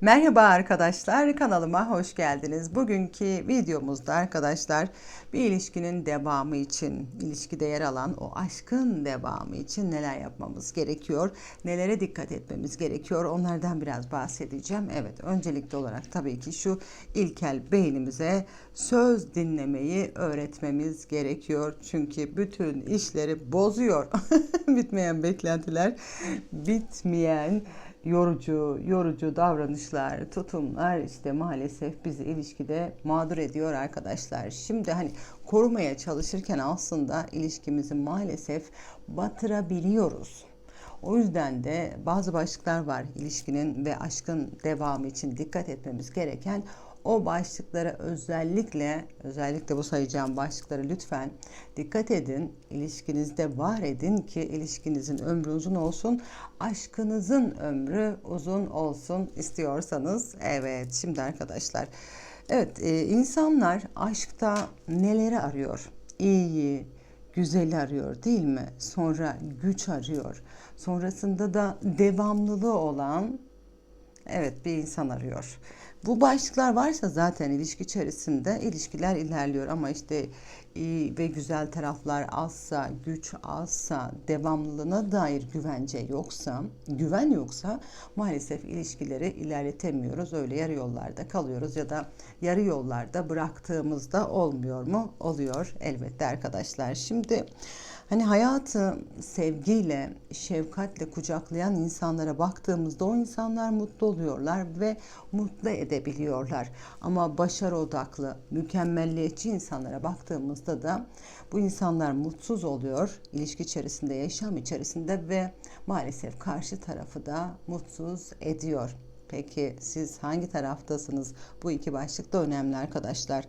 Merhaba arkadaşlar kanalıma hoş geldiniz. Bugünkü videomuzda arkadaşlar bir ilişkinin devamı için, ilişkide yer alan o aşkın devamı için neler yapmamız gerekiyor, nelere dikkat etmemiz gerekiyor onlardan biraz bahsedeceğim. Evet öncelikli olarak tabii ki şu ilkel beynimize söz dinlemeyi öğretmemiz gerekiyor. Çünkü bütün işleri bozuyor. Bitmeyen beklentiler, bitmeyen yorucu, yorucu davranışlar, tutumlar işte maalesef bizi ilişkide mağdur ediyor arkadaşlar. Şimdi hani korumaya çalışırken aslında ilişkimizi maalesef batırabiliyoruz. O yüzden de bazı başlıklar var ilişkinin ve aşkın devamı için dikkat etmemiz gereken o başlıklara özellikle özellikle bu sayacağım başlıklara lütfen dikkat edin. İlişkinizde var edin ki ilişkinizin ömrü uzun olsun. Aşkınızın ömrü uzun olsun istiyorsanız. Evet şimdi arkadaşlar. Evet e, insanlar aşkta neleri arıyor? İyiyi, güzeli arıyor değil mi? Sonra güç arıyor. Sonrasında da devamlılığı olan evet bir insan arıyor. Bu başlıklar varsa zaten ilişki içerisinde ilişkiler ilerliyor ama işte iyi ve güzel taraflar azsa, güç azsa, devamlılığına dair güvence yoksa, güven yoksa maalesef ilişkileri ilerletemiyoruz. Öyle yarı yollarda kalıyoruz ya da yarı yollarda bıraktığımızda olmuyor mu? Oluyor elbette arkadaşlar. Şimdi Hani hayatı sevgiyle, şefkatle kucaklayan insanlara baktığımızda o insanlar mutlu oluyorlar ve mutlu edebiliyorlar. Ama başarı odaklı, mükemmelliyetçi insanlara baktığımızda da bu insanlar mutsuz oluyor ilişki içerisinde, yaşam içerisinde ve maalesef karşı tarafı da mutsuz ediyor. Peki siz hangi taraftasınız? Bu iki başlık da önemli arkadaşlar.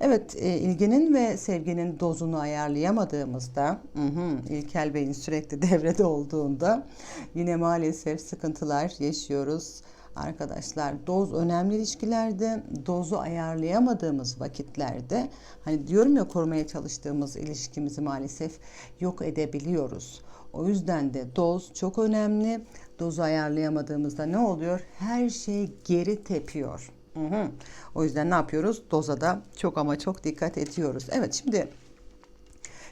Evet, e, ilginin ve sevginin dozunu ayarlayamadığımızda, hı hı, beyin sürekli devrede olduğunda yine maalesef sıkıntılar yaşıyoruz. Arkadaşlar doz önemli ilişkilerde dozu ayarlayamadığımız vakitlerde hani diyorum ya korumaya çalıştığımız ilişkimizi maalesef yok edebiliyoruz. O yüzden de doz çok önemli. Dozu ayarlayamadığımızda ne oluyor? Her şey geri tepiyor. Hı hı. O yüzden ne yapıyoruz? Doza da çok ama çok dikkat ediyoruz. Evet şimdi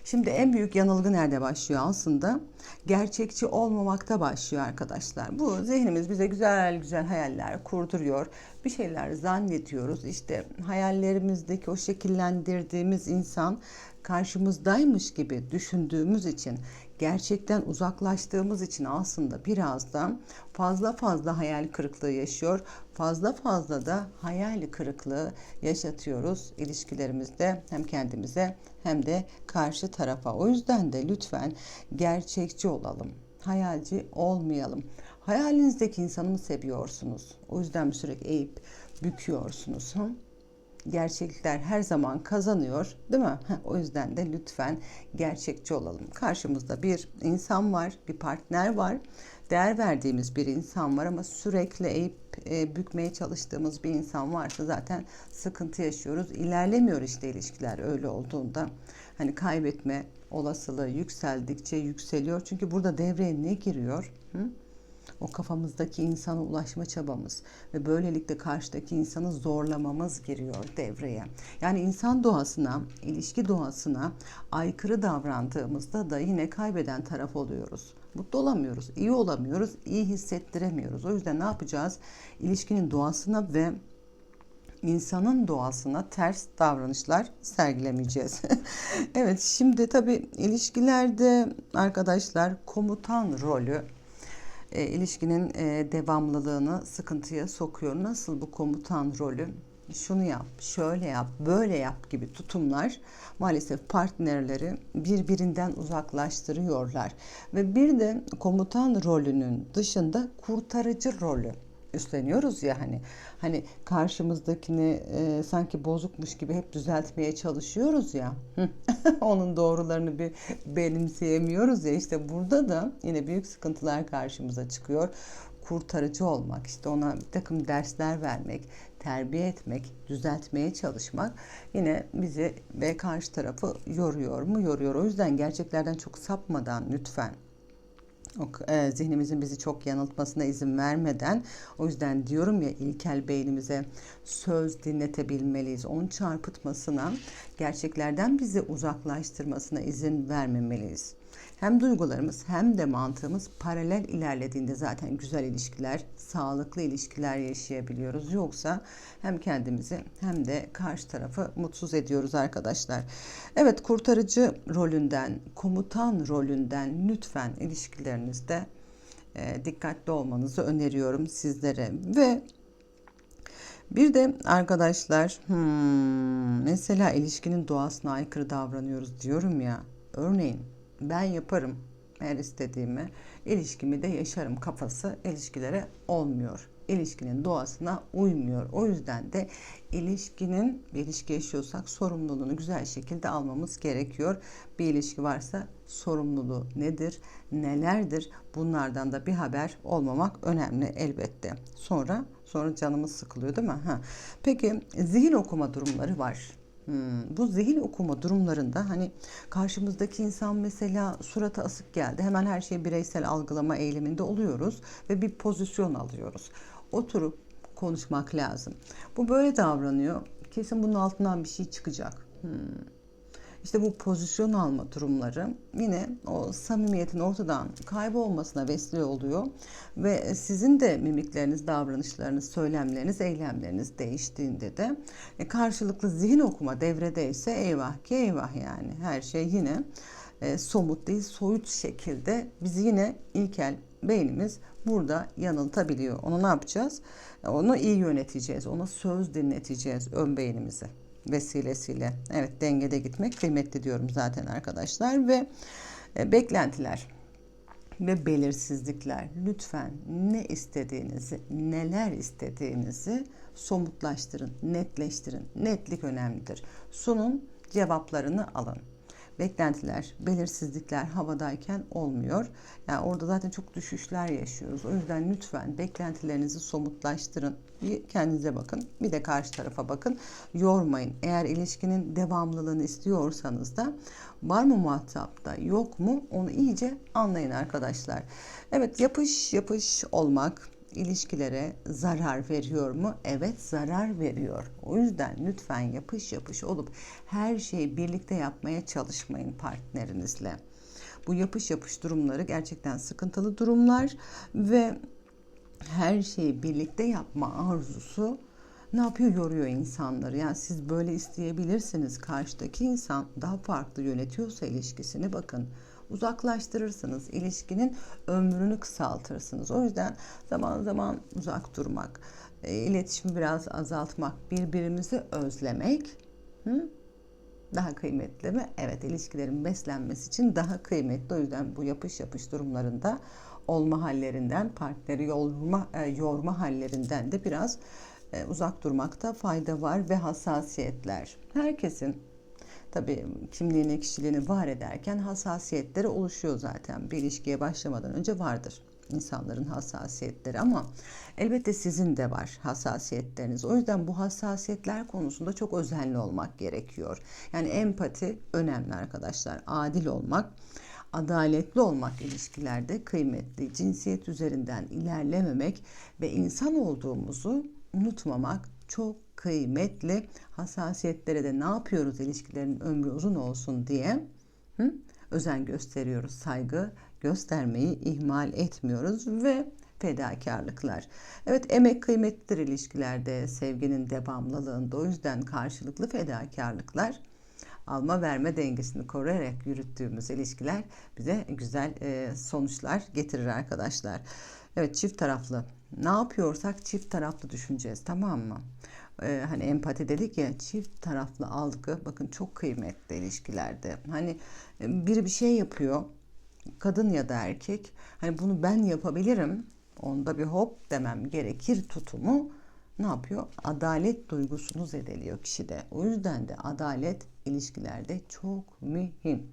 Şimdi en büyük yanılgı nerede başlıyor aslında? Gerçekçi olmamakta başlıyor arkadaşlar. Bu zihnimiz bize güzel güzel hayaller kurduruyor. Bir şeyler zannediyoruz. İşte hayallerimizdeki o şekillendirdiğimiz insan karşımızdaymış gibi düşündüğümüz için gerçekten uzaklaştığımız için aslında biraz da fazla fazla hayal kırıklığı yaşıyor. Fazla fazla da hayal kırıklığı yaşatıyoruz ilişkilerimizde hem kendimize hem de karşı tarafa. O yüzden de lütfen gerçekçi olalım. Hayalci olmayalım. Hayalinizdeki insanı mı seviyorsunuz? O yüzden sürekli eğip büküyorsunuz. Hı? Gerçeklikler her zaman kazanıyor değil mi? o yüzden de lütfen gerçekçi olalım. Karşımızda bir insan var, bir partner var. Değer verdiğimiz bir insan var ama sürekli eğip e, bükmeye çalıştığımız bir insan varsa zaten sıkıntı yaşıyoruz. İlerlemiyor işte ilişkiler öyle olduğunda. Hani kaybetme olasılığı yükseldikçe yükseliyor. Çünkü burada devreye ne giriyor? Hı? O kafamızdaki insana ulaşma çabamız ve böylelikle karşıdaki insanı zorlamamız giriyor devreye. Yani insan doğasına, ilişki doğasına aykırı davrandığımızda da yine kaybeden taraf oluyoruz. Mutlu olamıyoruz, iyi olamıyoruz, iyi hissettiremiyoruz. O yüzden ne yapacağız? İlişkinin doğasına ve insanın doğasına ters davranışlar sergilemeyeceğiz. evet şimdi tabii ilişkilerde arkadaşlar komutan rolü e, ilişkinin e, devamlılığını sıkıntıya sokuyor. Nasıl bu komutan rolü? Şunu yap, şöyle yap, böyle yap gibi tutumlar maalesef partnerleri birbirinden uzaklaştırıyorlar. Ve bir de komutan rolünün dışında kurtarıcı rolü üstleniyoruz ya hani hani karşımızdakini e, sanki bozukmuş gibi hep düzeltmeye çalışıyoruz ya. Onun doğrularını bir benimseyemiyoruz ya. İşte burada da yine büyük sıkıntılar karşımıza çıkıyor. Kurtarıcı olmak işte ona bir takım dersler vermek terbiye etmek düzeltmeye çalışmak yine bizi ve karşı tarafı yoruyor mu? Yoruyor. O yüzden gerçeklerden çok sapmadan lütfen e, zihnimizin bizi çok yanıltmasına izin vermeden o yüzden diyorum ya ilkel beynimize söz dinletebilmeliyiz. Onun çarpıtmasına, gerçeklerden bizi uzaklaştırmasına izin vermemeliyiz. Hem duygularımız hem de mantığımız paralel ilerlediğinde zaten güzel ilişkiler, sağlıklı ilişkiler yaşayabiliyoruz. Yoksa hem kendimizi hem de karşı tarafı mutsuz ediyoruz arkadaşlar. Evet kurtarıcı rolünden, komutan rolünden lütfen ilişkilerinizde e, dikkatli olmanızı öneriyorum sizlere. Ve bir de arkadaşlar hmm, mesela ilişkinin doğasına aykırı davranıyoruz diyorum ya. Örneğin ben yaparım her istediğimi, ilişkimi de yaşarım kafası ilişkilere olmuyor. İlişkinin doğasına uymuyor. O yüzden de ilişkinin bir ilişki yaşıyorsak sorumluluğunu güzel şekilde almamız gerekiyor. Bir ilişki varsa sorumluluğu nedir, nelerdir bunlardan da bir haber olmamak önemli elbette. Sonra sonra canımız sıkılıyor değil mi? Ha. Peki zihin okuma durumları var. Hmm, bu zihin okuma durumlarında hani karşımızdaki insan mesela suratı asık geldi. Hemen her şeyi bireysel algılama eğiliminde oluyoruz ve bir pozisyon alıyoruz. Oturup konuşmak lazım. Bu böyle davranıyor. Kesin bunun altından bir şey çıkacak. Hmm. İşte bu pozisyon alma durumları yine o samimiyetin ortadan kaybolmasına vesile oluyor ve sizin de mimikleriniz, davranışlarınız, söylemleriniz, eylemleriniz değiştiğinde de e, karşılıklı zihin okuma devredeyse eyvah ki eyvah yani her şey yine e, somut değil soyut şekilde bizi yine ilkel beynimiz burada yanıltabiliyor. Onu ne yapacağız? Onu iyi yöneteceğiz. Ona söz dinleteceğiz ön beynimizi vesilesiyle. Evet dengede gitmek kıymetli diyorum zaten arkadaşlar ve e, beklentiler ve belirsizlikler lütfen ne istediğinizi, neler istediğinizi somutlaştırın, netleştirin. Netlik önemlidir. Sunun, cevaplarını alın beklentiler, belirsizlikler havadayken olmuyor. Yani orada zaten çok düşüşler yaşıyoruz. O yüzden lütfen beklentilerinizi somutlaştırın. Bir kendinize bakın, bir de karşı tarafa bakın. Yormayın. Eğer ilişkinin devamlılığını istiyorsanız da var mı muhatapta, yok mu onu iyice anlayın arkadaşlar. Evet, yapış yapış olmak, ilişkilere zarar veriyor mu? Evet zarar veriyor. O yüzden lütfen yapış yapış olup her şeyi birlikte yapmaya çalışmayın partnerinizle. Bu yapış yapış durumları gerçekten sıkıntılı durumlar ve her şeyi birlikte yapma arzusu ne yapıyor? Yoruyor insanları. Yani siz böyle isteyebilirsiniz. Karşıdaki insan daha farklı yönetiyorsa ilişkisini bakın uzaklaştırırsınız. İlişkinin ömrünü kısaltırsınız. O yüzden zaman zaman uzak durmak, e, iletişimi biraz azaltmak, birbirimizi özlemek hı? daha kıymetli mi? Evet, ilişkilerin beslenmesi için daha kıymetli. O yüzden bu yapış yapış durumlarında olma hallerinden, partneri yorma, e, yorma hallerinden de biraz e, uzak durmakta fayda var ve hassasiyetler. Herkesin Tabii kimliğini, kişiliğini var ederken hassasiyetleri oluşuyor zaten. Bir ilişkiye başlamadan önce vardır insanların hassasiyetleri ama elbette sizin de var hassasiyetleriniz. O yüzden bu hassasiyetler konusunda çok özenli olmak gerekiyor. Yani empati önemli arkadaşlar. Adil olmak, adaletli olmak ilişkilerde kıymetli. Cinsiyet üzerinden ilerlememek ve insan olduğumuzu unutmamak çok kıymetli hassasiyetlere de ne yapıyoruz ilişkilerin ömrü uzun olsun diye hı? özen gösteriyoruz. Saygı göstermeyi ihmal etmiyoruz ve fedakarlıklar. Evet emek kıymetlidir ilişkilerde, sevginin devamlılığında. O yüzden karşılıklı fedakarlıklar alma verme dengesini koruyarak yürüttüğümüz ilişkiler bize güzel sonuçlar getirir arkadaşlar. Evet çift taraflı ne yapıyorsak çift taraflı düşüneceğiz tamam mı? Ee, hani empati dedik ya çift taraflı algı bakın çok kıymetli ilişkilerde. Hani e, biri bir şey yapıyor kadın ya da erkek hani bunu ben yapabilirim onda bir hop demem gerekir tutumu ne yapıyor? Adalet duygusunu zedeliyor kişide. O yüzden de adalet ilişkilerde çok mühim.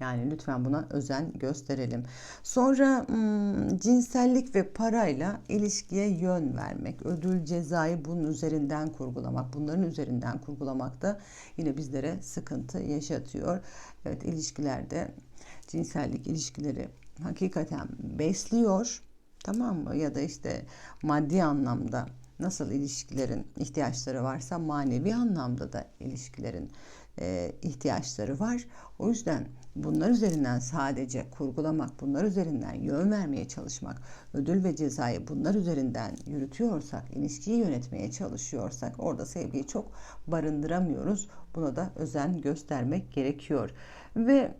Yani lütfen buna özen gösterelim. Sonra hmm, cinsellik ve parayla ilişkiye yön vermek, ödül cezayı bunun üzerinden kurgulamak, bunların üzerinden kurgulamak da yine bizlere sıkıntı yaşatıyor. Evet ilişkilerde cinsellik ilişkileri hakikaten besliyor tamam mı ya da işte maddi anlamda nasıl ilişkilerin ihtiyaçları varsa manevi anlamda da ilişkilerin ihtiyaçları var. O yüzden bunlar üzerinden sadece kurgulamak, bunlar üzerinden yön vermeye çalışmak, ödül ve cezayı bunlar üzerinden yürütüyorsak, ilişkiyi yönetmeye çalışıyorsak orada sevgiyi çok barındıramıyoruz. Buna da özen göstermek gerekiyor. Ve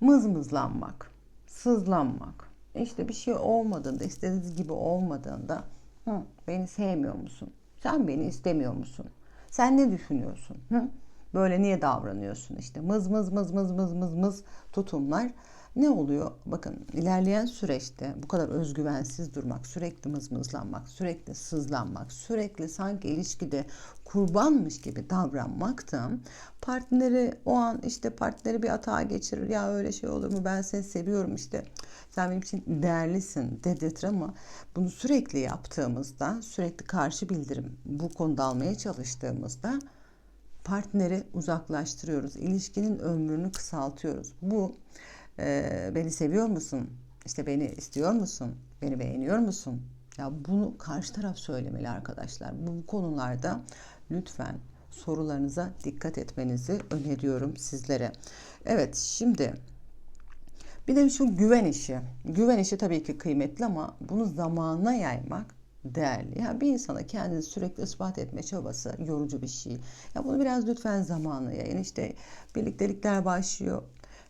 mızmızlanmak, sızlanmak, işte bir şey olmadığında, istediğiniz gibi olmadığında Hı, beni sevmiyor musun? Sen beni istemiyor musun? Sen ne düşünüyorsun? Hı? Böyle niye davranıyorsun? İşte mız mız mız mız mız mız mız tutumlar ne oluyor? Bakın ilerleyen süreçte bu kadar özgüvensiz durmak, sürekli mızmızlanmak, sürekli sızlanmak, sürekli sanki ilişkide kurbanmış gibi davranmak da partneri o an işte partneri bir hata geçirir. Ya öyle şey olur mu? Ben seni seviyorum işte. Sen benim için değerlisin dedirtir ama bunu sürekli yaptığımızda, sürekli karşı bildirim bu konuda almaya çalıştığımızda partneri uzaklaştırıyoruz. İlişkinin ömrünü kısaltıyoruz. Bu e, beni seviyor musun? İşte beni istiyor musun? Beni beğeniyor musun? Ya bunu karşı taraf söylemeli arkadaşlar. Bu konularda lütfen sorularınıza dikkat etmenizi öneriyorum sizlere. Evet şimdi bir de şu güven işi. Güven işi tabii ki kıymetli ama bunu zamana yaymak değerli. Yani bir insana kendini sürekli ispat etme çabası yorucu bir şey. Ya bunu biraz lütfen zamanla yayın. İşte birliktelikler başlıyor.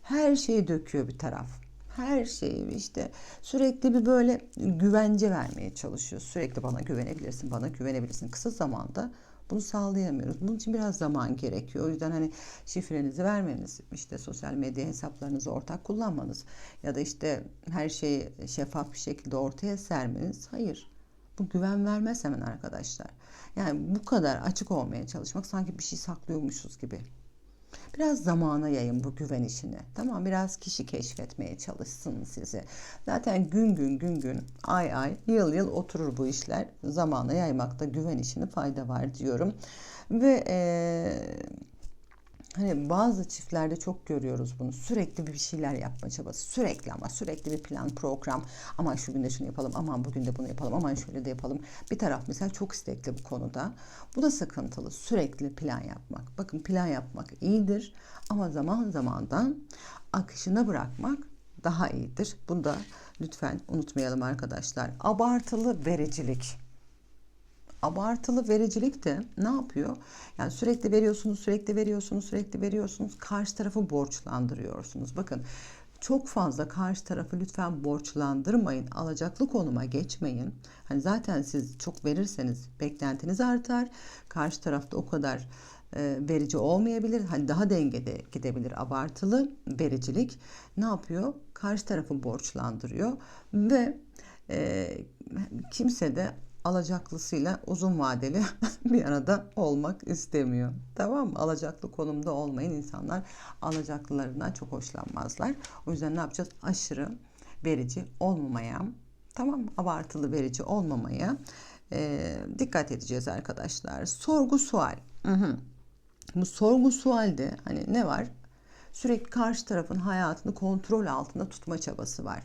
Her şeyi döküyor bir taraf. Her şeyi işte sürekli bir böyle güvence vermeye çalışıyor. Sürekli bana güvenebilirsin, bana güvenebilirsin. Kısa zamanda bunu sağlayamıyoruz. Bunun için biraz zaman gerekiyor. O yüzden hani şifrenizi vermeniz, işte sosyal medya hesaplarınızı ortak kullanmanız ya da işte her şeyi şeffaf bir şekilde ortaya sermeniz hayır. Bu güven vermez hemen arkadaşlar. Yani bu kadar açık olmaya çalışmak sanki bir şey saklıyormuşuz gibi. Biraz zamana yayın bu güven işini. Tamam biraz kişi keşfetmeye çalışsın sizi. Zaten gün gün gün gün ay ay yıl yıl oturur bu işler. Zamana yaymakta güven işini fayda var diyorum. Ve eee Hani bazı çiftlerde çok görüyoruz bunu. Sürekli bir şeyler yapma çabası. Sürekli ama sürekli bir plan, program. Aman şu günde şunu yapalım, aman bugün de bunu yapalım, aman şöyle de yapalım. Bir taraf mesela çok istekli bu konuda. Bu da sıkıntılı. Sürekli plan yapmak. Bakın plan yapmak iyidir ama zaman zamandan akışına bırakmak daha iyidir. Bunu da lütfen unutmayalım arkadaşlar. Abartılı vericilik abartılı vericilik de ne yapıyor? Yani sürekli veriyorsunuz, sürekli veriyorsunuz, sürekli veriyorsunuz. Karşı tarafı borçlandırıyorsunuz. Bakın çok fazla karşı tarafı lütfen borçlandırmayın. Alacaklı konuma geçmeyin. Hani zaten siz çok verirseniz beklentiniz artar. Karşı tarafta o kadar e, verici olmayabilir. Hani daha dengede gidebilir abartılı vericilik. Ne yapıyor? Karşı tarafı borçlandırıyor ve e, kimse de alacaklısıyla uzun vadeli bir arada olmak istemiyor. Tamam mı? Alacaklı konumda olmayın insanlar alacaklılarından çok hoşlanmazlar. O yüzden ne yapacağız? Aşırı verici olmamaya, tamam mı? Abartılı verici olmamaya e, dikkat edeceğiz arkadaşlar. Sorgu sual. Hı hı. Bu sorgu sualde hani ne var? Sürekli karşı tarafın hayatını kontrol altında tutma çabası var.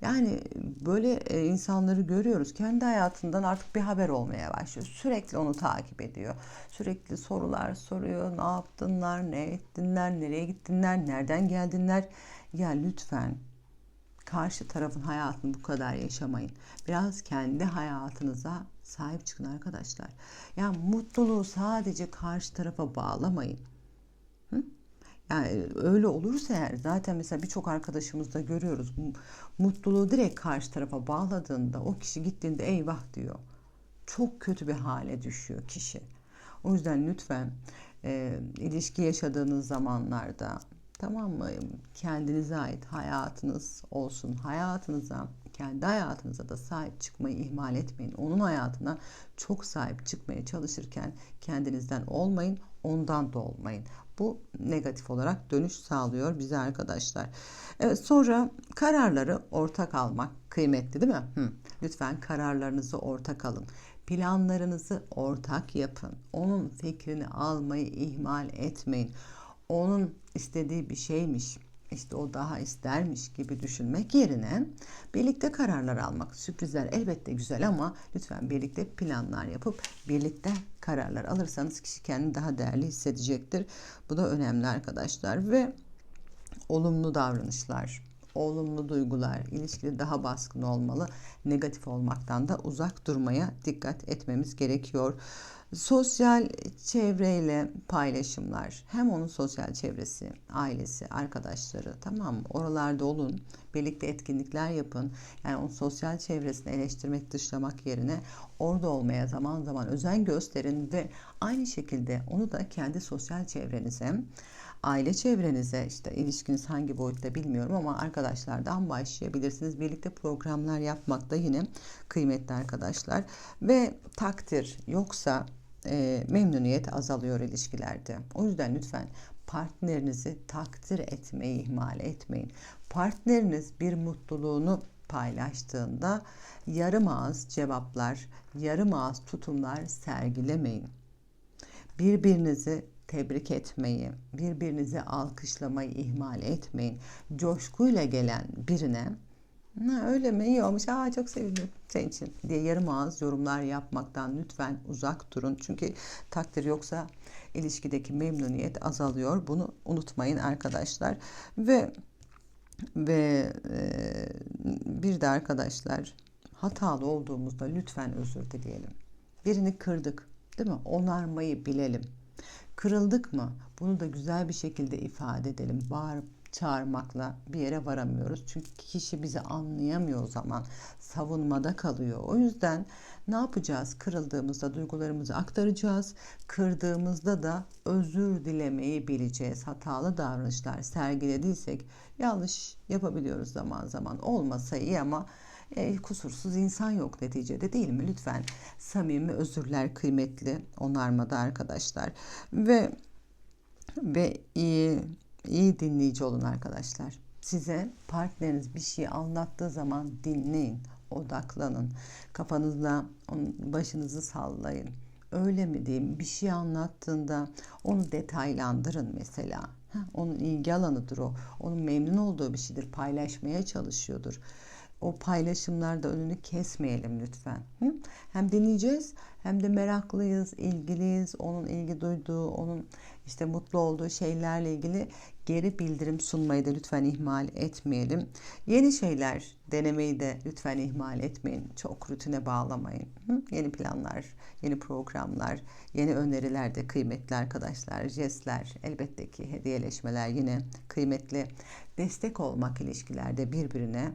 Yani böyle e, insanları görüyoruz. Kendi hayatından artık bir haber olmaya başlıyor. Sürekli onu takip ediyor. Sürekli sorular soruyor. Ne yaptınlar, ne ettinler, nereye gittinler, nereden geldinler. Ya lütfen karşı tarafın hayatını bu kadar yaşamayın. Biraz kendi hayatınıza sahip çıkın arkadaşlar. Yani mutluluğu sadece karşı tarafa bağlamayın. Yani öyle olursa eğer zaten mesela birçok arkadaşımızda görüyoruz. Mutluluğu direkt karşı tarafa bağladığında o kişi gittiğinde eyvah diyor. Çok kötü bir hale düşüyor kişi. O yüzden lütfen e, ilişki yaşadığınız zamanlarda tamam mı kendinize ait hayatınız olsun. Hayatınıza kendi hayatınıza da sahip çıkmayı ihmal etmeyin. Onun hayatına çok sahip çıkmaya çalışırken kendinizden olmayın, ondan da olmayın. Bu negatif olarak dönüş sağlıyor bize arkadaşlar. Evet, sonra kararları ortak almak kıymetli değil mi? Hı. Lütfen kararlarınızı ortak alın. Planlarınızı ortak yapın. Onun fikrini almayı ihmal etmeyin. Onun istediği bir şeymiş. İşte o daha istermiş gibi düşünmek yerine birlikte kararlar almak. Sürprizler elbette güzel ama lütfen birlikte planlar yapıp birlikte kararlar alırsanız kişi kendini daha değerli hissedecektir. Bu da önemli arkadaşlar ve olumlu davranışlar, olumlu duygular ilişkide daha baskın olmalı. Negatif olmaktan da uzak durmaya dikkat etmemiz gerekiyor. Sosyal çevreyle paylaşımlar, hem onun sosyal çevresi, ailesi, arkadaşları tamam mı? Oralarda olun, birlikte etkinlikler yapın. Yani onun sosyal çevresini eleştirmek, dışlamak yerine orada olmaya zaman zaman özen gösterin ve aynı şekilde onu da kendi sosyal çevrenize aile çevrenize işte ilişkiniz hangi boyutta bilmiyorum ama arkadaşlardan başlayabilirsiniz. Birlikte programlar yapmak da yine kıymetli arkadaşlar. Ve takdir yoksa e, memnuniyet azalıyor ilişkilerde. O yüzden lütfen partnerinizi takdir etmeyi ihmal etmeyin. Partneriniz bir mutluluğunu paylaştığında yarım ağız cevaplar, yarım ağız tutumlar sergilemeyin. Birbirinizi tebrik etmeyi, birbirinizi alkışlamayı ihmal etmeyin. Coşkuyla gelen birine Ha, öyle mi? İyi olmuş. Aa, çok sevindim senin için diye yarım ağız yorumlar yapmaktan lütfen uzak durun. Çünkü takdir yoksa ilişkideki memnuniyet azalıyor. Bunu unutmayın arkadaşlar. Ve ve e, bir de arkadaşlar hatalı olduğumuzda lütfen özür dileyelim. Birini kırdık, değil mi? Onarmayı bilelim. Kırıldık mı? Bunu da güzel bir şekilde ifade edelim. Bağırıp çağırmakla bir yere varamıyoruz. Çünkü kişi bizi anlayamıyor o zaman. Savunmada kalıyor. O yüzden ne yapacağız? Kırıldığımızda duygularımızı aktaracağız. Kırdığımızda da özür dilemeyi bileceğiz. Hatalı davranışlar sergilediysek yanlış yapabiliyoruz zaman zaman. Olmasa iyi ama e, kusursuz insan yok neticede değil mi? Lütfen samimi özürler kıymetli onarmada arkadaşlar. Ve ve iyi iyi dinleyici olun arkadaşlar. Size partneriniz bir şey anlattığı zaman dinleyin, odaklanın. Kafanızla başınızı sallayın. Öyle mi diyeyim? Bir şey anlattığında onu detaylandırın mesela. Onun ilgi alanıdır o. Onun memnun olduğu bir şeydir. Paylaşmaya çalışıyordur o paylaşımlarda önünü kesmeyelim lütfen. Hı? Hem dinleyeceğiz hem de meraklıyız, ilgiliyiz. Onun ilgi duyduğu, onun işte mutlu olduğu şeylerle ilgili geri bildirim sunmayı da lütfen ihmal etmeyelim. Yeni şeyler denemeyi de lütfen ihmal etmeyin. Çok rutine bağlamayın. Hı? Yeni planlar, yeni programlar, yeni öneriler de kıymetli arkadaşlar. Jestler, elbette ki hediyeleşmeler yine kıymetli. Destek olmak ilişkilerde birbirine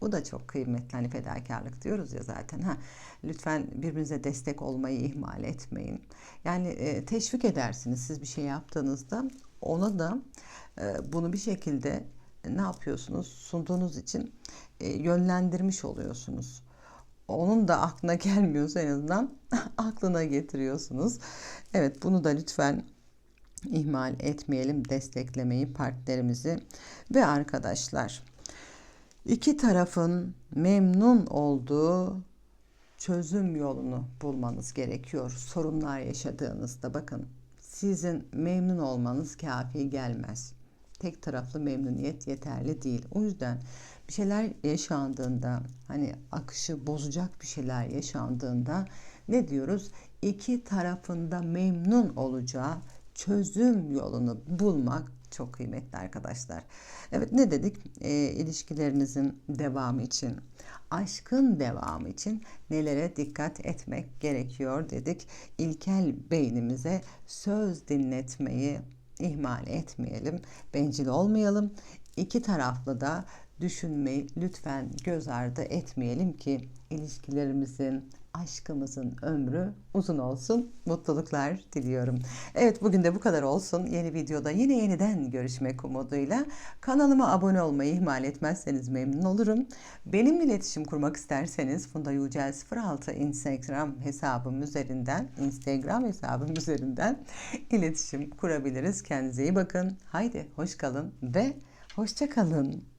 bu da çok kıymetli hani fedakarlık diyoruz ya zaten. Ha, lütfen birbirinize destek olmayı ihmal etmeyin. Yani e, teşvik edersiniz siz bir şey yaptığınızda ona da e, bunu bir şekilde e, ne yapıyorsunuz sunduğunuz için e, yönlendirmiş oluyorsunuz. Onun da aklına gelmiyorsa en azından aklına getiriyorsunuz. Evet bunu da lütfen ihmal etmeyelim desteklemeyi partnerimizi ve arkadaşlar. İki tarafın memnun olduğu çözüm yolunu bulmanız gerekiyor. Sorunlar yaşadığınızda bakın sizin memnun olmanız kafi gelmez. Tek taraflı memnuniyet yeterli değil. O yüzden bir şeyler yaşandığında hani akışı bozacak bir şeyler yaşandığında ne diyoruz? İki tarafında memnun olacağı çözüm yolunu bulmak çok kıymetli arkadaşlar. Evet ne dedik? E, ilişkilerinizin devamı için, aşkın devamı için nelere dikkat etmek gerekiyor dedik. İlkel beynimize söz dinletmeyi ihmal etmeyelim, bencil olmayalım. İki taraflı da düşünmeyi lütfen göz ardı etmeyelim ki ilişkilerimizin aşkımızın ömrü uzun olsun. Mutluluklar diliyorum. Evet bugün de bu kadar olsun. Yeni videoda yine yeniden görüşmek umuduyla. Kanalıma abone olmayı ihmal etmezseniz memnun olurum. Benimle iletişim kurmak isterseniz Funda Yücel 06 Instagram hesabım üzerinden Instagram hesabım üzerinden iletişim kurabiliriz. Kendinize iyi bakın. Haydi hoş kalın ve hoşça kalın.